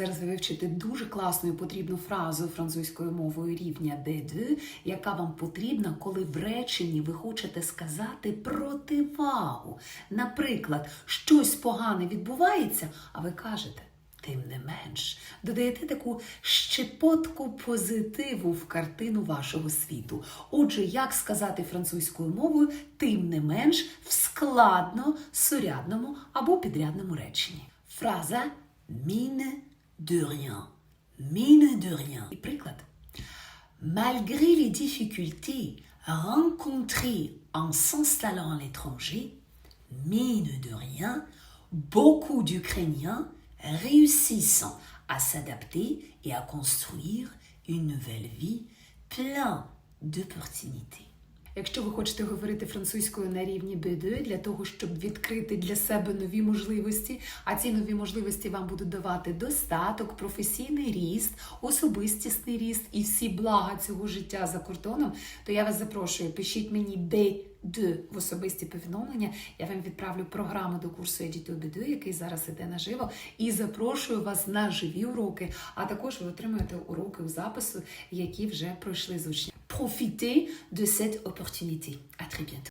Зараз ви вивчите дуже класну і потрібну фразу французькою мовою рівня B2, яка вам потрібна, коли в реченні ви хочете сказати противагу. Наприклад, щось погане відбувається, а ви кажете. Тим не менш, додаєте таку щепотку позитиву в картину вашого світу. Отже, як сказати французькою мовою, тим не менш в складно, сурядному або підрядному реченні. Фраза mine de rien, mine de rien. Et Malgré les difficultés rencontrées en s'installant à l'étranger, mine de rien, beaucoup d'Ukrainiens réussissent à s'adapter et à construire une nouvelle vie pleine d'opportunités. Якщо ви хочете говорити французькою на рівні B2 для того, щоб відкрити для себе нові можливості, а ці нові можливості вам будуть давати достаток, професійний ріст, особистісний ріст і всі блага цього життя за кордоном, то я вас запрошую, пишіть мені B2 в особисті повідомлення. Я вам відправлю програму до курсу Edito B2, який зараз іде наживо, і запрошую вас на живі уроки. А також ви отримуєте уроки у запису, які вже пройшли з учнями. Profitez de cette opportunité. À très bientôt.